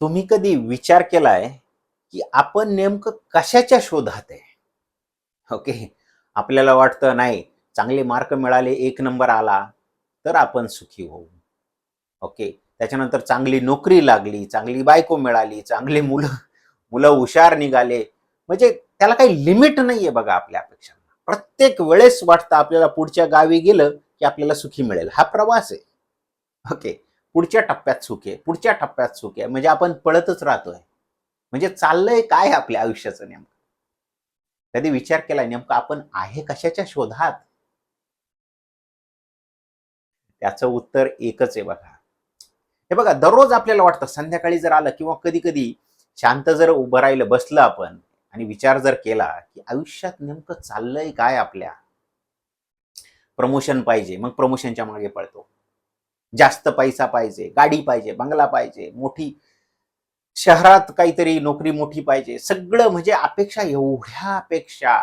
तुम्ही कधी विचार केलाय की आपण नेमकं कशाच्या शोधात आहे? ओके? आपल्याला वाटतं नाही चांगले मार्क मिळाले एक नंबर आला तर आपण सुखी होऊ. ओके? त्याच्यानंतर चांगली नोकरी लागली चांगली बायको मिळाली चांगली मुलं मुलं हुशार निघाले. म्हणजे त्याला काही लिमिट नाहीये बघा आपल्या अपेक्षांना प्रत्येक वेळेस वाटतं आपल्याला पुढच्या गावी गेलं की आपल्याला सुखी मिळेल. हा प्रवास आहे. ओके? पुढच्या टप्प्यात सुख आहे पुढच्या टप्प्यात सुख आहे. म्हणजे आपण पळतच राहतोय. म्हणजे चाललंय काय आपल्या आयुष्याचं नेमकं? कधी विचार केला नेमकं आपण आहे कशाच्या शोधात? त्याचं उत्तर एकच आहे बघा. हे बघा दररोज आपल्याला वाटतं संध्याकाळी जर आलं किंवा कधी कधी शांत जर उभं राहिलं बसलं आपण आणि विचार जर केला की आयुष्यात नेमकं चाललंय काय आपल्या? प्रमोशन पाहिजे मग प्रमोशनच्या मागे पळतो. जास्त पैसा पाहिजे गाडी पाहिजे बंगला पाहिजे मोठी शहरात काहीतरी नोकरी मोठी पाहिजे सगळं म्हणजे अपेक्षा एवढ्या अपेक्षा.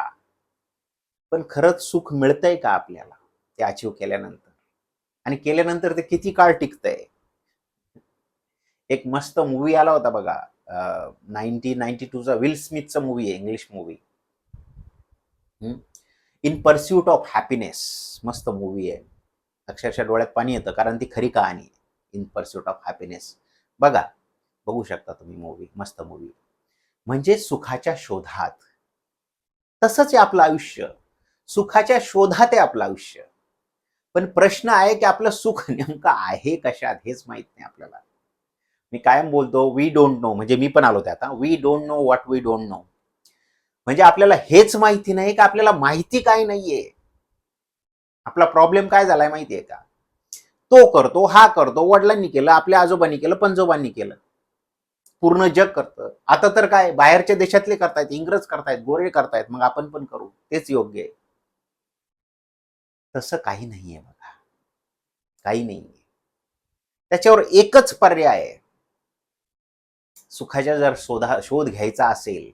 पण खरंच सुख मिळतंय का आपल्याला? ते अचीव केल्यानंतर. आणि केल्यानंतर ते किती काळ टिकतंय? एक मस्त मूवी आला होता बघा नाईन्टी नाईन्टी टूचा विल स्मिथचा मूवी आहे English movie in pursuit of happiness मस्त मूवी आहे. अक्षरशः डोळ्यात पाणी येतं कारण ती खरी कहाणी आहे. इन परस्यूट ऑफ हॅपीनेस बघा बघू शकता तुम्ही मूवी मस्त मूवी म्हणजे सुखाच्या शोधात. तसंच आहे आपलं आयुष्य. सुखाच्या शोधात आहे आपलं आयुष्य. पण प्रश्न आहे की आपलं सुख नेमकं आहे कशात हेच माहीत नाही आपल्याला. मी कायम बोलतो वी डोंट नो म्हणजे मी पण आलो त्यात we don't know what we don't know म्हणजे आपल्याला हेच माहिती नाही का आपल्याला माहिती काय नाहीये. आपला प्रॉब्लेम काय झालाय माहितीये का? तो करतो हा करतो वडिलांनी केलं आपल्या आजोबांनी केलं पंजोबांनी केलं. पूर्ण जग करतं. आता तर काय बाहेरच्या देशातले करतायत इंग्रज करतायत गोरे करतायत मग आपण पण करू. तेच योग्य आहे. तसं काही नाहीये बघा. काही नाहीये त्याच्यावर एकच पर्याय आहे. सुखाच्या जर शोधा शोध घ्यायचा असेल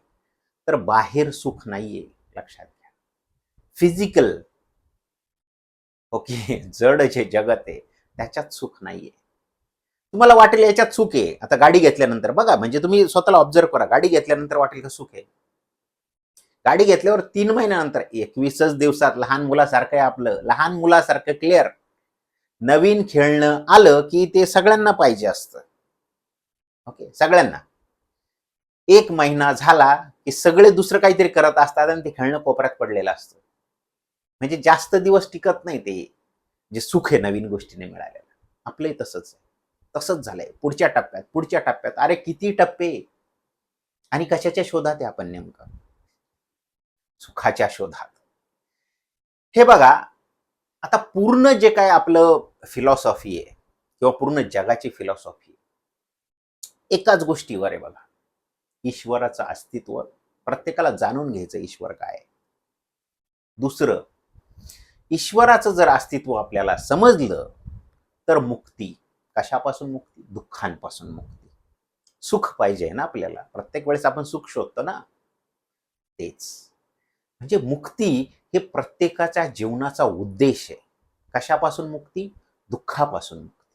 तर बाहेर सुख नाहीये लक्षात घ्या. फिजिकल हो ओके जड जे जगत आहे त्याच्यात सुख नाहीये. तुम्हाला वाटेल याच्यात सुख आहे. आता गाडी घेतल्यानंतर बघा म्हणजे तुम्ही स्वतःला ऑब्झर्व करा. गाडी घेतल्यानंतर वाटेल का सुख आहे? गाडी घेतल्यावर तीन महिन्यानंतर एकवीसच दिवसात लहान मुलासारखं आहे आपलं. लहान मुलासारखं क्लिअर नवीन खेळणं आलं की ते सगळ्यांना पाहिजे असतं. ओके सगळ्यांना. एक महिना झाला की सगळे दुसरं काहीतरी करत असतात आणि ते खेळणं कोपऱ्यात पडलेलं असतं. म्हणजे जास्त दिवस टिकत नाही ते. जे सुख आहे नवीन गोष्टीने मिळालेलं. आपलंही तसंच आहे. तसंच झालंय. पुढच्या टप्प्यात पुढच्या टप्प्यात. अरे किती टप्पे? आणि कशाच्या शोधात आहे आपण नेमकं? सुखाच्या शोधात. हे बघा आता पूर्ण जे काय आपलं फिलॉसॉफी आहे किंवा पूर्ण जगाची फिलॉसॉफी एकाच गोष्टीवर आहे बघा. ईश्वराचं अस्तित्व प्रत्येकाला जाणून घ्यायचं ईश्वर काय दुसरं ईश्वराचं जर अस्तित्व आपल्याला समजलं तर मुक्ती. कशापासून मुक्ती? दुःखांपासून मुक्ती. सुख पाहिजे ना आपल्याला. प्रत्येक वेळेस आपण सुख शोधतो ना. तेच. म्हणजे मुक्ती हे प्रत्येकाच्या जीवनाचा उद्देश आहे. कशापासून मुक्ती? दुःखापासून मुक्ती.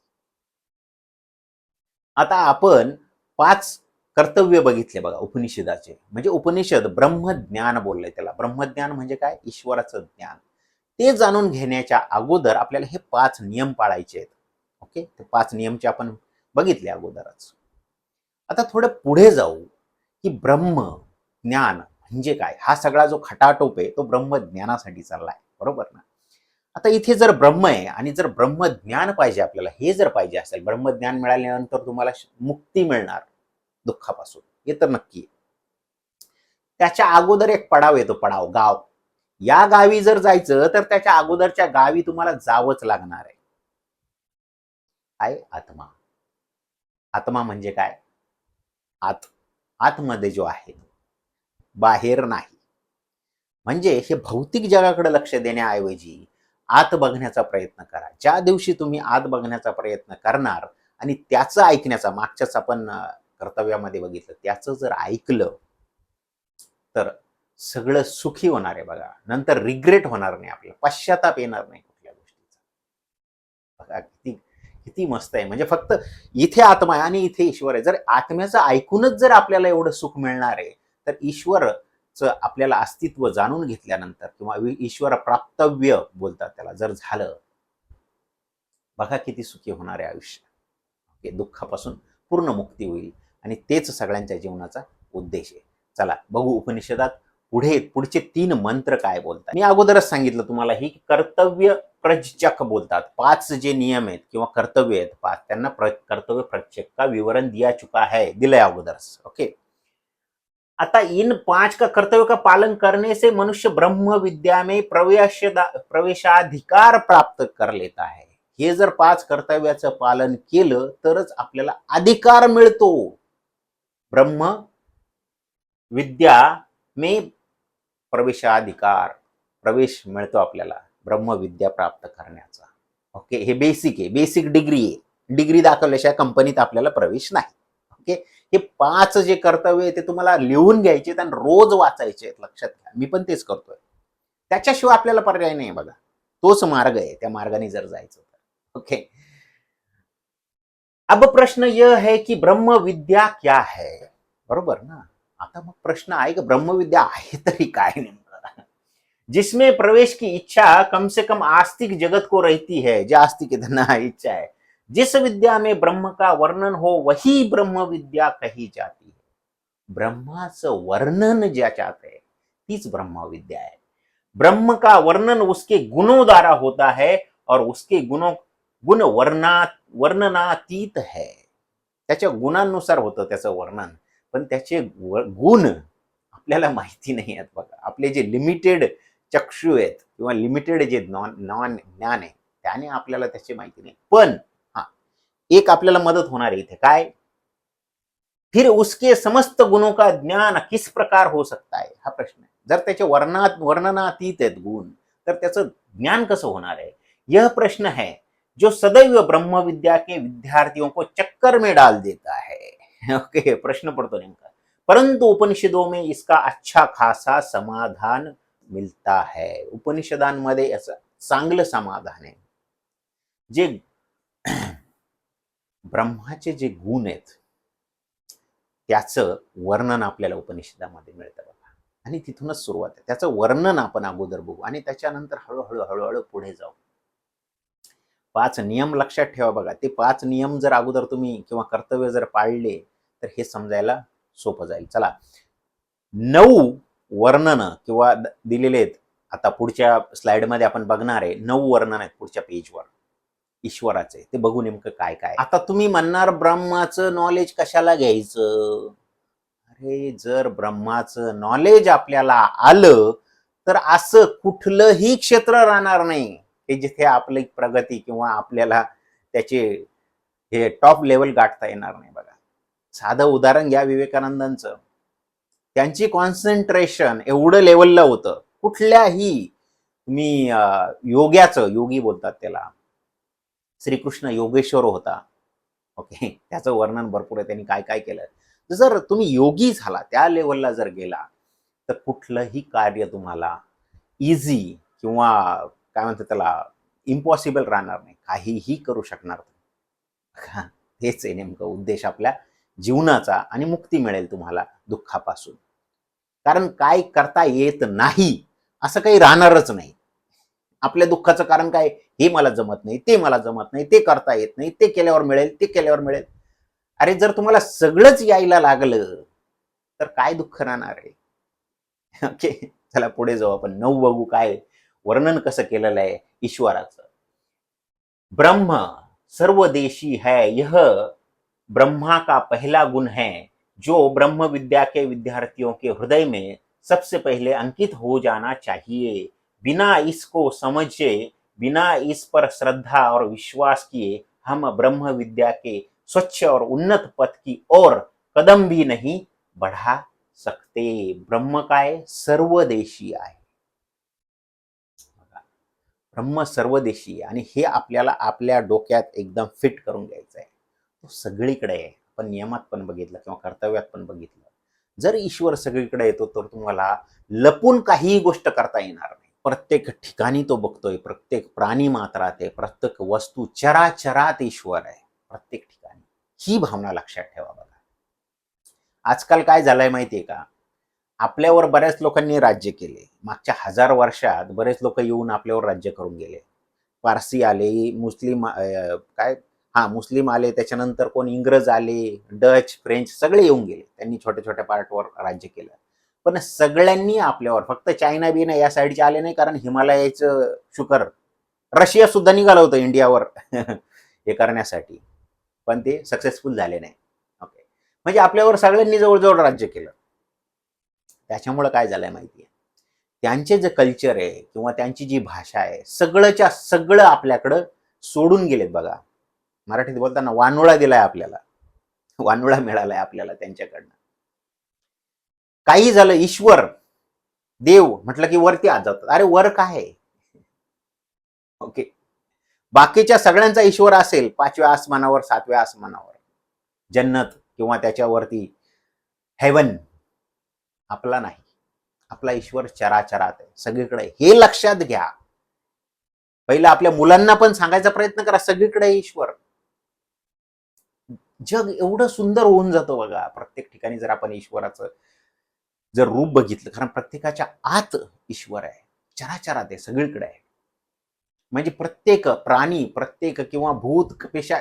आता आपण पाच कर्तव्य बघितले बघा उपनिषदाचे. म्हणजे उपनिषद ब्रह्मज्ञान बोललंय त्याला. ब्रह्मज्ञान म्हणजे काय? ईश्वराचं ज्ञान. ते जाणून घेण्याच्या अगोदर आपल्याला हे पाच नियम पाळायचे आहेत. ओके? ते पाच नियमचे आपण बघितले अगोदरच. आता थोडं पुढे जाऊ की ब्रह्म ज्ञान म्हणजे काय? हा सगळा जो खटाटोप आहे तो ब्रह्मज्ञानासाठी चाललाय. बरोबर ना? आता इथे जर ब्रह्म आहे आणि जर ब्रह्मज्ञान पाहिजे आपल्याला हे जर पाहिजे असेल ब्रह्मज्ञान मिळाल्यानंतर तुम्हाला मुक्ती मिळणार दुःखापासून. हे तर नक्की त्याच्या अगोदर एक पडाव येतो पडाव गाव. या गावी जर जायचं तर त्याच्या अगोदरच्या गावी तुम्हाला जावंच लागणार आहे. काय आत्मा. आत्मा म्हणजे काय? आत आतमध्ये जो आहे बाहेर नाही. म्हणजे हे भौतिक जगाकडे लक्ष देण्याऐवजी आत बघण्याचा प्रयत्न करा. ज्या दिवशी तुम्ही आत बघण्याचा प्रयत्न करणार आणि त्याचं ऐकण्याचा मागच्याच आपण कर्तव्यामध्ये बघितलं त्याचं जर ऐकलं तर सगळं सुखी होणार आहे बघा. नंतर रिग्रेट होणार नाही आपल्याला पश्चाताप येणार नाही कुठल्या गोष्टीचा. बघा किती किती मस्त आहे. म्हणजे फक्त इथे आत्मा आहे आणि इथे ईश्वर आहे. जर आत्म्याचं ऐकूनच जर आपल्याला एवढं सुख मिळणार आहे तर ईश्वरचं आपल्याला अस्तित्व जाणून घेतल्यानंतर किंवा ईश्वर प्राप्तव्य बोलतात त्याला जर झालं बघा किती सुखी होणार आहे आयुष्य. ओके दुःखापासून पूर्ण मुक्ती होईल. आणि तेच सगळ्यांच्या जीवनाचा उद्देश आहे. चला बघू उपनिषदात. पुढे पुढचे तीन मंत्र काय बोलतात? मी अगोदरच सांगितलं तुम्हाला ही कर्तव्य प्रजचक बोलतात. पाच जे नियम आहेत किंवा कर्तव्य आहेत पाच त्यांना प्र, कर्तव्य प्रजचक का विवरण दिया चुका है दिलंय अगोदरच. ओके? आता इन पांच का कर्तव्य का पालन करने से मनुष्य ब्रह्म विद्या में प्रवेश प्रवेशाधिकार प्राप्त कर लेता है. हे जर पाच कर्तव्याचं पालन केलं तरच आपल्याला अधिकार मिळतो. ब्रह्म विद्या में प्रवेशाधिकार प्रवेश मिळतो आपल्याला ब्रह्मविद्या प्राप्त करण्याचा. ओके? हे बेसिक आहे. बेसिक डिग्री आहे. डिग्री दाखवल्याशिवाय कंपनीत आपल्याला प्रवेश नाही. ओके? हे पाच जे कर्तव्य आहे ते तुम्हाला लिहून घ्यायचे आणि रोज वाचायचे आहेत. लक्षात घ्या. मी पण तेच करतोय. त्याच्याशिवाय आपल्याला पर्याय नाही बघा. तोच मार्ग आहे. त्या मार्गाने जर जायचं तर. ओके? अब प्रश्न यह है कि ब्रह्म विद्या क्या है? बरोबर ना? आता मग प्रश्न की? ब्रह्मविद्या आहे तरी काय नेमकं? जिसमें प्रवेश की इच्छा कम से कम आस्तिक जगत को रहती है, जो आस्तिक है, इच्छा है। जिस विद्या में ब्रह्म का वर्णन हो, वही ब्रह्म विद्या कही जाती है। ब्रह्माचं वर्णन ज्याच्यात आहे तीच ब्रह्म विद्या आहे ब्रह्म का वर्णन उसके गुणों द्वारा होता है और उसके गुणों, गुण वर्णा, वर्णनातीत है। त्याच्या गुणांनुसार होतं त्याचं वर्णन। पण त्याचे गुण आपल्याला माहिती नाही आहेत बघा. आपले जे लिमिटेड चक्षु आहेत किंवा लिमिटेड जे नॉन नॉन ज्ञान आहे त्याने आपल्याला त्याची माहिती नाही. पण हा एक आपल्याला मदत होणार आहे इथे. काय? फिर उसके समस्त गुणों का ज्ञान किस प्रकार हो सकता है? हा प्रश्न आहे. जर त्याचे वर्णात वर्णनातीत आहेत गुण तर त्याचं ज्ञान कसं होणार आहे? यह प्रश्न है जो सदैव ब्रह्म विद्या के विद्यार्थियों को चक्कर में डाल देता है. ओके प्रश्न पडतो नेमका. परंतु उपनिषदों में इसका अच्छा खासा समाधान मिलता है. उपनिषदांमध्ये याचं चांगलं समाधान आहे. जे ब्रह्माचे जे गुण आहेत त्याचं वर्णन आपल्याला उपनिषदामध्ये मिळतं बघा. आणि तिथूनच सुरुवात आहे. त्याचं वर्णन आपण अगोदर बघू आणि त्याच्यानंतर हळूहळू हळूहळू पुढे जाऊ. पाच नियम लक्षात ठेवा बघा. ते पाच नियम जर अगोदर तुम्ही किंवा कर्तव्य जर पाळले तर हे समजायला सोपं जाईल. चला. नऊ वर्णन किंवा दिलेले आहेत. आता पुढच्या स्लाइडमध्ये आपण बघणार आहे. नऊ वर्णन आहेत पुढच्या पेजवर. ईश्वराचे. ते बघू नेमकं काय काय आता तुम्ही म्हणणार ब्रह्माचं नॉलेज कशाला घ्यायचं? अरे जर ब्रह्माचं नॉलेज आपल्याला आलं तर असं कुठलंही क्षेत्र राहणार नाही. हे जिथे आपली प्रगती किंवा आपल्याला त्याचे हे टॉप लेवल गाठता येणार नाही बघा. साधं उदाहरण घ्या विवेकानंदांचं. त्यांची कॉन्सन्ट्रेशन एवढं लेवलला होतं. कुठल्याही तुम्ही योग्याचं योगी बोलतात त्याला. श्रीकृष्ण योगेश्वर होता. ओके त्याचं वर्णन भरपूर आहे. त्यांनी काय काय केलं? जर तुम्ही योगी झाला त्या लेवलला जर गेला तर कुठलंही कार्य तुम्हाला इझी किंवा काय म्हणतात त्याला इम्पॉसिबल राहणार नाही. काहीही करू शकणार हेच आहे नेमकं उद्देश आपल्या जीवनाचा आणि मुक्ती मिळेल तुम्हाला दुःखापासून. कारण काय करता येत नाही असं काही राहणारच नाही. आपल्या दुःखाचं कारण काय? हे मला जमत नाही ते मला जमत नाही ते करता येत नाही ते केल्यावर मिळेल ते केल्यावर मिळेल. अरे जर तुम्हाला सगळंच यायला लागलं तर काय दुःख राहणार आहे? ओके चला पुढे जाऊ आपण. नऊ बघू काय वर्णन कसं केलेलं आहे ईश्वराचं. ब्रह्म सर्वदेशी है यह ब्रह्मा का पहला गुण है, जो ब्रह्म विद्या के विद्यार्थियों के हृदय में सबसे पहले अंकित हो जाना चाहिए। बिना इसको समझे, बिना इस पर श्रद्धा और विश्वास किए हम ब्रह्म विद्या के स्वच्छ और उन्नत पथ की ओर कदम भी नहीं बढ़ा सकते। ब्रह्म काय सर्वदेशी आहे। ब्रह्म सर्वदेशी आणि हे आपल्याला आपल्या डोक्यात एकदम फिट करून घ्यायचं आहे तो सगळीकडे आहे. आपण नियमात पण बघितलं किंवा कर्तव्यात पण बघितलं. जर ईश्वर सगळीकडे येतो तर तुम्हाला लपून काहीही गोष्ट करता येणार नाही. प्रत्येक ठिकाणी तो बघतोय प्रत्येक प्राणी मात्रात आहे प्रत्येक वस्तू चराचरात ईश्वर आहे प्रत्येक ठिकाणी. ही भावना लक्षात ठेवा बघा. आजकाल काय झालंय माहितीये का? आपल्यावर बऱ्याच लोकांनी राज्य केले. मागच्या हजार वर्षात बरेच लोक येऊन आपल्यावर राज्य करून गेले. पारसी आले मुस्लिम अं, काय हा मुस्लिम आले त्याच्यानंतर कोण इंग्रज आले डच फ्रेंच सगळे येऊन गेले. त्यांनी छोट्या छोट्या पार्टवर राज्य केलं. पण सगळ्यांनी आपल्यावर फक्त चायना बिना या साईडचे आले नाही कारण हिमालयाचं शुकर रशिया सुद्धा निघालं होतं इंडियावर हे करण्यासाठी. पण ते सक्सेसफुल झाले नाही. ओके म्हणजे आपल्यावर सगळ्यांनी जवळजवळ राज्य केलं. त्याच्यामुळं काय झालंय माहिती आहे त्यांचे जे कल्चर आहे किंवा त्यांची जी भाषा आहे सगळंच्या सगळं आपल्याकडं सोडून गेलेत बघा. मराठीत बोलताना वानुळा दिलाय आपल्याला. वानुळा मिळालाय आपल्याला त्यांच्याकडनं. काही झालं ईश्वर देव म्हटलं की वरती आज जातात. अरे वर काय? आहे ओके. बाकीच्या सगळ्यांचा ईश्वर असेल पाचव्या आसमानावर सातव्या आसमानावर. जन्नत किंवा त्याच्यावरती हेवन आपला नाही. आपला ईश्वर चराचरात आहे. सगळीकडे हे लक्षात घ्या. पहिलं आपल्या मुलांना पण सांगायचा प्रयत्न करा. सगळीकडे ईश्वर. जग एवढं सुंदर होऊन जातं बघा. प्रत्येक ठिकाणी जर आपण ईश्वराचं जर रूप बघितलं कारण प्रत्येकाच्या आत ईश्वर आहे. चराचरात आहे सगळीकडे आहे. म्हणजे प्रत्येक प्राणी प्रत्येक किंवा भूत पेशा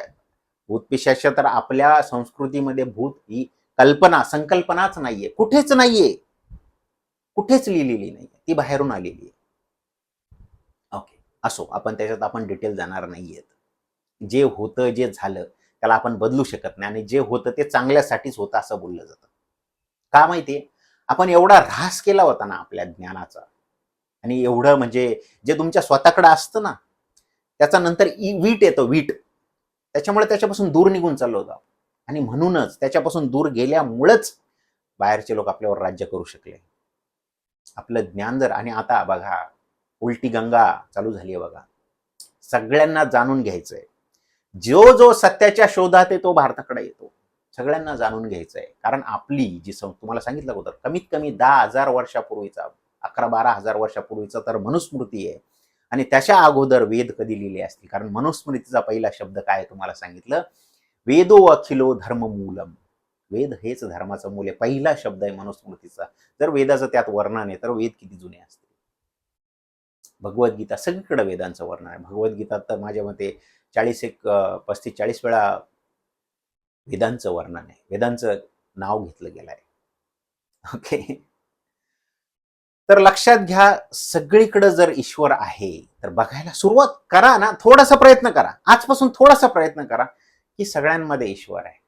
भूतपेशाच्या तर आपल्या संस्कृतीमध्ये भूत ही कल्पना संकल्पनाच नाहीये. कुठेच नाहीये. कुठेच लिहिलेली नाही ती बाहेरून आलेली आहे. ओके असो आपण त्याच्यात आपण डिटेल जाणार नाहीयेत. जे होतं जे झालं त्याला आपण बदलू शकत नाही आणि जे होतं ते चांगल्यासाठीच होतं असं बोललं जातं. का माहितीये आपण एवढा ऱ्हास केला होता ना आपल्या ज्ञानाचा. आणि एवढं म्हणजे जे तुमच्या स्वतःकडे असतं ना त्याचा नंतर इ- वीट येतो वीट. त्याच्यामुळे त्याच्यापासून दूर निघून चाललो होतो. आणि म्हणूनच त्याच्यापासून दूर गेल्यामुळेच बाहेरचे लोक आपल्यावर राज्य करू शकले. आपलं ज्ञान जर आणि आता बघा उलटी गंगा चालू झाली आहे बघा. सगळ्यांना जाणून घ्यायचंय. जो जो सत्याच्या शोधात आहे तो भारताकडे येतो. सगळ्यांना जाणून घ्यायचंय. कारण आपली जी सं तुम्हाला सांगितलं होतं कमीत कमी दहा हजार वर्षापूर्वीचा अकरा बारा हजार वर्षापूर्वीचा तर मनुस्मृती आहे. आणि त्याच्या अगोदर वेद कधी लिहिले असतील? कारण मनुस्मृतीचा पहिला शब्द काय आहे तुम्हाला सांगितलं? वेदो अखिलो धर्ममूलम. वेद हेच धर्माचं मूल आहे. पहिला शब्द आहे मनुस्मृतीचा. जर वेदाचं त्यात वर्णन आहे तर वेद किती जुने असते भगवद्गीता सगळीकडे वेदांचं वर्णन आहे. भगवद्गीता तर माझ्या मते चाळीस एक पस्तीस चाळीस वेळा वेदांचं वर्णन आहे. वेदांचं नाव घेतलं गेलं आहे. ओके? तर लक्षात घ्या सगळीकडे जर ईश्वर आहे तर बघायला सुरुवात करा ना. थोडासा प्रयत्न करा. आजपासून थोडासा प्रयत्न करा की सगळ्यांमध्ये ईश्वर आहे.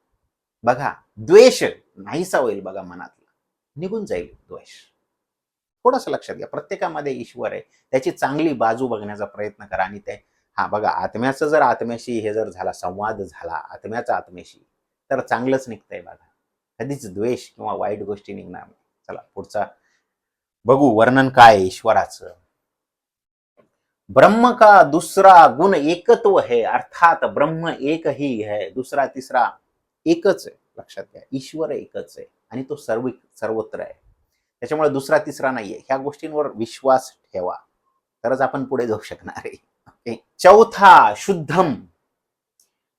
बघा द्वेष नाहीसा होईल बघा मनातला. निघून जाईल द्वेष. थोडंसं लक्षात घ्या. प्रत्येकामध्ये ईश्वर आहे. त्याची चांगली बाजू बघण्याचा प्रयत्न करा आणि ते हा बघा आत्म्याचं जर आत्म्याशी हे जर झाला संवाद झाला आत्म्याचा आत्म्याशी तर चांगलंच निघतंय बघा. कधीच द्वेष किंवा वाईट गोष्टी निघणार नाही. चला पुढचा. बघू वर्णन काय ईश्वराचं. ब्रह्म का दुसरा गुण एकत्व है? अर्थात ब्रह्म एक ही है. दुसरा तिसरा एकच आहे. लक्षात घ्या ईश्वर एकच आहे आणि तो सर्व सर्वत्र आहे. त्याच्यामुळे दुसरा तिसरा नाहीये. ह्या गोष्टींवर विश्वास ठेवा. तरच आपण पुढे जाऊ शकणार आहे. चौथा शुद्धम.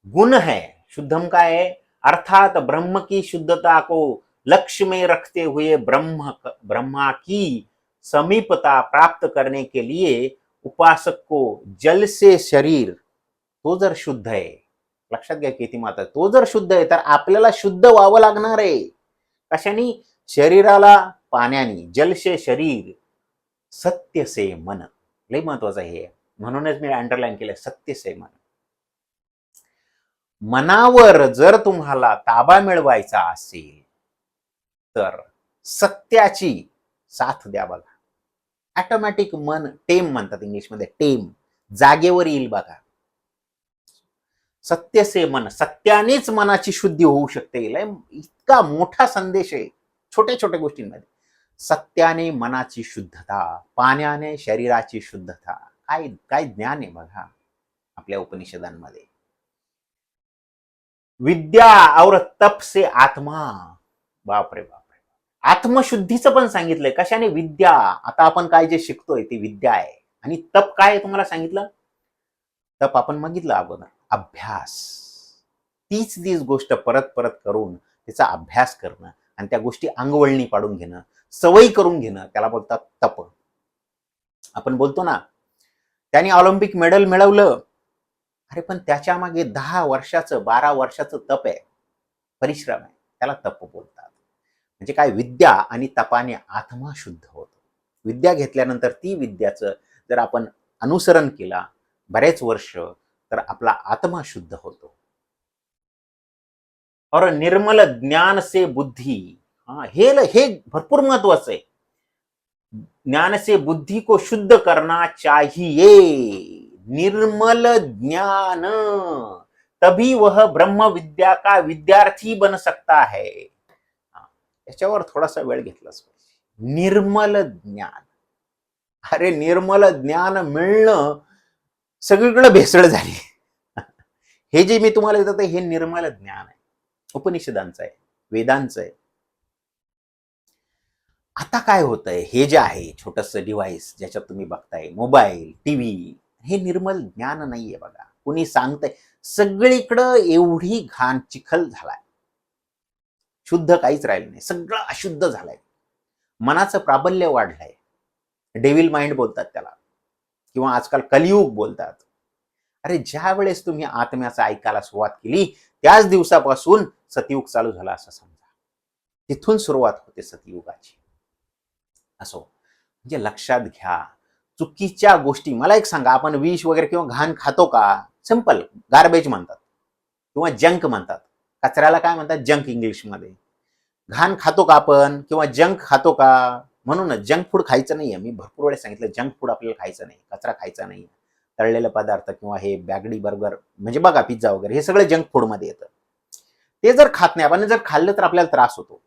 गुण है. शुद्धम काय है? अर्थात ब्रह्म की शुद्धता को लक्ष्य में रखते हुए ब्रह्म ब्रह्मा की समीपता प्राप्त करने के लिए उपासक को जल से शरीर तो जर शुद्ध आहे लक्षात घ्या किती माता तो जर शुद्ध आहे तर आपल्याला शुद्ध व्हावं लागणार आहे. कशाने? शरीराला पाण्याने जलशे शरीर सत्य से मन. लय महत्वाचं हे. आहे. म्हणूनच मी अंडरलाईन केलं सत्य आहे मन. मनावर जर तुम्हाला ताबा मिळवायचा असेल तर सत्याची साथ द्या बघा. ऑटोमॅटिक मन टेम म्हणतात इंग्लिशमध्ये टेम जागेवर येईल बघा. सत्यसे मन सत्यानेच मनाची शुद्धी होऊ शकते. लय इतका मोठा संदेश आहे छोट्या छोट्या गोष्टींमध्ये. सत्याने मनाची शुद्धता पाण्याने शरीराची शुद्धता. काय काय ज्ञान आहे बघा आपल्या उपनिषदांमध्ये? विद्या और तप से आत्मा. बापरे बापरे. आत्मशुद्धीचं पण सांगितलंय. कशाने? विद्या. आता आपण काय जे शिकतोय ती विद्या आहे. आणि तप काय तुम्हाला सांगितलं? तप आपण बघितलं अगोदर. अभ्यास. तीच तीच गोष्ट परत परत करून त्याचा अभ्यास करणं आणि त्या गोष्टी अंगवळणी पाडून घेणं सवयी करून घेणं त्याला बोलतात तप. आपण बोलतो ना त्याने ऑलिम्पिक मेडल मिळवलं. अरे पण त्याच्यामागे दहा वर्षाचं बारा वर्षाचं तप आहे. परिश्रम आहे. त्याला तप बोलतात. म्हणजे काय? विद्या आणि तपाने आत्मा शुद्ध होतो. विद्या घेतल्यानंतर ती विद्याचं जर आपण अनुसरण केला बरेच वर्ष तर आपला आत्मा शुद्ध होतो. और निर्मल ज्ञान से बुद्धी. हा हे हे भरपूर महत्वाचं आहे. ज्ञान से बुद्धि को शुद्ध करना चाहिए। निर्मल ज्ञान। तभी वह ब्रह्म विद्या का विद्यार्थी बन सकता है। याच्यावर थोडासा वेळ घेतलाच पाहिजे निर्मल ज्ञान. अरे निर्मल ज्ञान मिळणं सगळीकडे भेसळ झाली. हे जे मी तुम्हाला देतो हे निर्मल ज्ञान आहे. उपनिषदांचं आहे वेदांचं आहे. आता काय होतंय? हे जे आहे छोटस डिव्हाइस ज्याच्यात तुम्ही बघताय मोबाईल टीव्ही हे निर्मल ज्ञान नाहीये बघा. कुणी सांगतंय सगळीकडं एवढी घाण चिखल झालाय. शुद्ध काहीच राहिलं नाही. सगळं अशुद्ध झालंय. मनाचं प्राबल्य वाढलंय. डेव्हिल माइंड बोलतात त्याला. किंवा आजकाल कलियुग बोलतात. अरे ज्या वेळेस तुम्ही आत्म्याचं ऐकायला सुरुवात केली त्याच दिवसापासून सतयुग चालू झाला असं समजा. तिथून सुरुवात होते सतयुगाची. असो. म्हणजे लक्षात घ्या. चुकीच्या गोष्टी मला एक सांगा आपण विष वगैरे किंवा घाण खातो का? सिंपल गार्बेज म्हणतात. किंवा जंक म्हणतात. कचऱ्याला काय म्हणतात? जंक इंग्लिशमध्ये घाण खातो का आपण? किंवा जंक खातो का? म्हणूनच जंक फूड खायचं नाहीये. मी भरपूर वेळेस सांगितलं जंक फूड आपल्याला खायचं नाही. कचरा खायचा नाही तळलेले पदार्थ किंवा हे बॅगडी बर्गर म्हणजे बघा पिझ्झा वगैरे हे सगळं जंक फूडमध्ये येतं. ते जर खात नाही आपण जर खाल्लं तर आपल्याला त्रास होतो.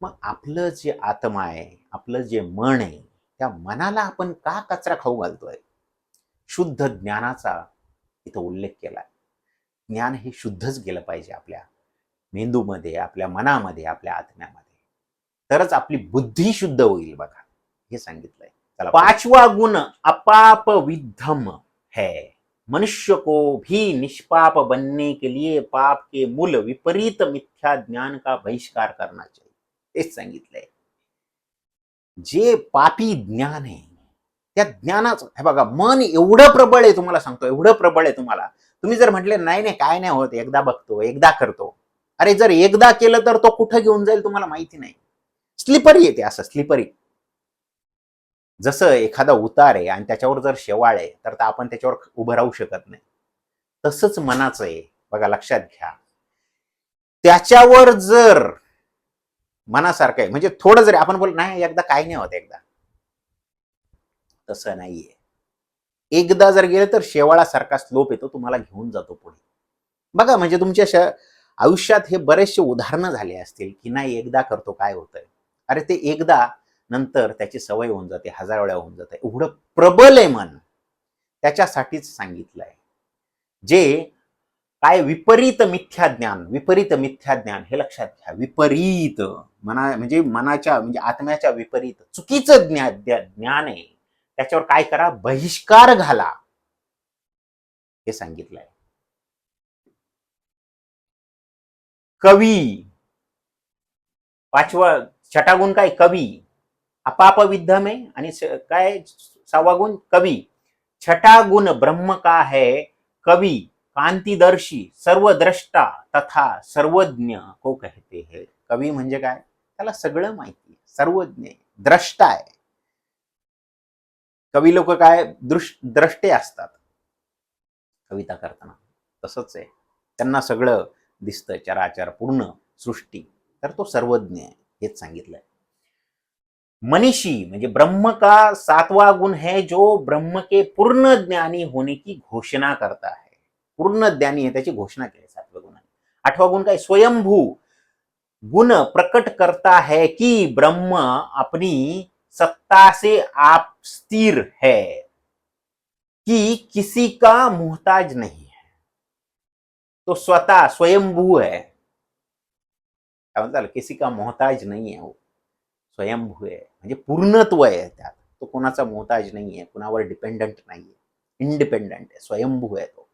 मग आपलं जे आत्मा आहे आपलं जे मन आहे त्या मनाला आपण का कचरा खाऊ घालतोय? शुद्ध ज्ञानाचा इथं उल्लेख केला ज्ञान हे शुद्धच गेलं पाहिजे आपल्या मेंदूमध्ये आपल्या मनामध्ये आपल्या आत्म्यामध्ये. तरच आपली बुद्धी शुद्ध होईल बघा. हे सांगितलंय. चला पाचवा गुण अपाप विद्धम है. मनुष्य को भी निष्पाप बनने के लिए पाप के मूल विपरीत मिथ्या ज्ञान का बहिष्कार करना चाहिए. तेच सांगितलंय. जे पापी ज्ञान आहे त्या ज्ञानाचं हे बघा मन एवढं प्रबळ आहे तुम्हाला सांगतो एवढं प्रबळ आहे तुम्हाला. तुम्ही जर म्हटले नाही नाही काय नाही होत एकदा बघतो एकदा करतो. अरे जर एकदा केलं तर तो कुठं घेऊन जाईल तुम्हाला माहिती नाही. स्लिपरी येते असं स्लिपरी. जसं एखादा उतार आहे आणि त्याच्यावर जर शेवाळ आहे तर आपण त्याच्यावर उभं राहू शकत नाही. तसंच मनाचं आहे. बघा लक्षात घ्या. त्याच्यावर जर मनासारखं आहे. म्हणजे थोडं जरी आपण बोल नाही एकदा काय नाही होत एकदा. तसं नाहीये. एकदा जर गेलं तर शेवाळासारखा स्लोप येतो तुम्हाला घेऊन जातो पुढे. बघा म्हणजे तुमच्या आयुष्यात हे बरेचसे उदाहरणं झाले असतील की नाही एकदा करतो काय होतंय? अरे ते एकदा नंतर त्याची सवय होऊन जाते हजार वेळा होऊन जाते. एवढं प्रबल आहे मन. त्याच्यासाठीच सांगितलंय. जे काय विपरीत मिथ्या ज्ञान विपरीत मिथ्या ज्ञान हे लक्षात घ्या. विपरीत मना म्हणजे मनाच्या म्हणजे आत्म्याच्या विपरीत चुकीचं ज्ञान ज्ञान आहे. त्याच्यावर काय करा? बहिष्कार घाला. हे सांगितलंय. कवी. पाचवा छटागुण काय? कवी. अपाप विद्धम आहे आणि काय? सहावा गुण? कवी. छटागुण ब्रह्म का है? कवी. कांतिदर्शी सर्वद्रष्टा तथा सर्वज्ञ को कहते हे. कवी म्हणजे काय? त्याला सगळं माहिती आहे. सर्वज्ञ द्रष्टा आहे. कवी लोक काय? दृश द्रष्टे असतात. कविता करताना. तसंच आहे. त्यांना सगळं दिसतं चराचर पूर्ण सृष्टी. तर तो सर्वज्ञ आहे. हेच सांगितलंय. मनीषी म्हणजे ब्रह्म का सातवा गुण है जो ब्रह्म के पूर्ण ज्ञानी होने की घोषणा करता है? पूर्ण ज्ञानी है त्याची घोषणा केली सातव्या गुणाने. आठवा गुण काय? स्वयंभू. गुण प्रकट करता है कि ब्रह्म अपनी सत्ता से आप स्थिर है, कि किसी का मोहताज नहीं है। तो स्वतः स्वयंभू है। म्हणतात किसी का मोहताज नहीं है वो। स्वयंभू आहे म्हणजे पूर्णत्व आहे त्यात. तो कोणाचा मोहताज नाहीये कुणावर डिपेंडंट नाहीये इंडिपेंडंट आहे. स्वयंभू आहे तो.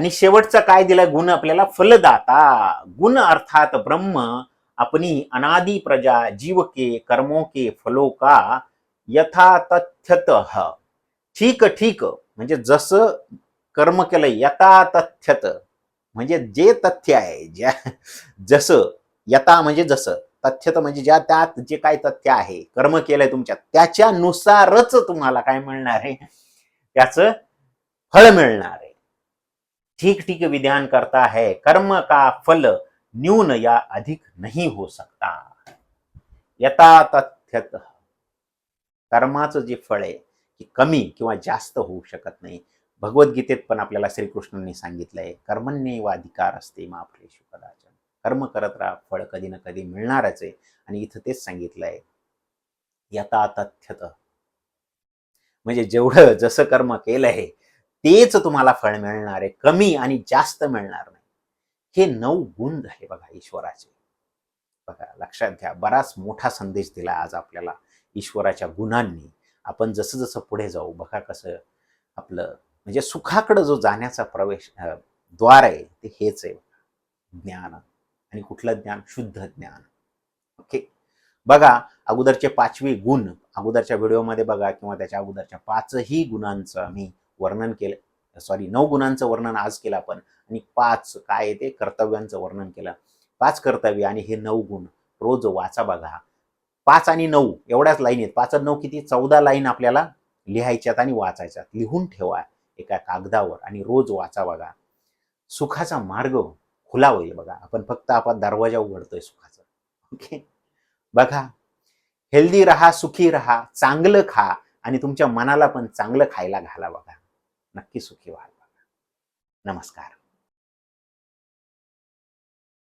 आणि शेवटचा काय दिलाय गुण आपल्याला फलदाता. गुण अर्थात ब्रह्म. अपनी अनादि प्रजा जीव के कर्मों के फलो का यथा तथ्यत. ठीक ठीक. म्हणजे जसं कर्म केलं यथा तथ्यत. म्हणजे जे तथ्य आहे ज्या जसं यथा म्हणजे जसं. तथ्यत म्हणजे ज्या त्यात जे काय तथ्य आहे कर्म केलंय तुमच्या त्याच्यानुसारच तुम्हाला काय मिळणार आहे? त्याचं फळ मिळणार आहे. ठीक ठीक विधान करता है कर्म का फल न्यून या अधिक नहीं हो सकता। यथा तथ्यत कर्माचं जे फळ आहे की कमी किंवा जास्त होऊ शकत नाही. भगवद्गीतेत पण आपल्याला श्रीकृष्णांनी सांगितलंय कर्मण्येव अधिकार असते मा कदाचन. कर्म करत राहा फळ कधी ना कधी मिळणारच आहे. आणि इथं तेच सांगितलंय यथा तथ्यत म्हणजे जेवढं जसं कर्म केलंय तेच तुम्हाला फळ मिळणार आहे कमी आणि जास्त मिळणार नाही. हे नऊ गुण झाले बघा ईश्वराचे. बघा लक्षात घ्या बराच मोठा संदेश दिला आज आपल्याला ईश्वराच्या गुणांनी. आपण जसं जसं पुढे जाऊ बघा कसं आपलं म्हणजे सुखाकडं जो जाण्याचा प्रवेश द्वार आहे ते हेच आहे ज्ञान आणि कुठलं ज्ञान? शुद्ध ज्ञान. ओके? बघा अगोदरचे पाचवे गुण अगोदरच्या व्हिडिओमध्ये बघा किंवा त्याच्या अगोदरच्या पाचही गुणांचं आम्ही वर्णन केलं. सॉरी नऊ गुणांचं वर्णन आज केलं आपण. आणि पाच काय आहे ते? कर्तव्यांचं वर्णन केलं. पाच कर्तव्य आणि हे नऊ गुण. रोज वाचा बघा पाच आणि नऊ एवढ्याच लाईन आहेत. पाच आणि नऊ किती? चौदा लाईन आपल्याला लिहायच्यात आणि वाचायच्यात. लिहून ठेवा एका कागदावर आणि रोज वाचा बघा. सुखाचा मार्ग खुला होईल बघा. आपण फक्त आपण दरवाजा उघडतोय सुखाचा. ओके बघा. हेल्दी राहा सुखी राहा चांगलं खा आणि तुमच्या मनाला पण चांगलं खायला घाला बघा. नक्की सुखी व्हाल बघा. नमस्कार.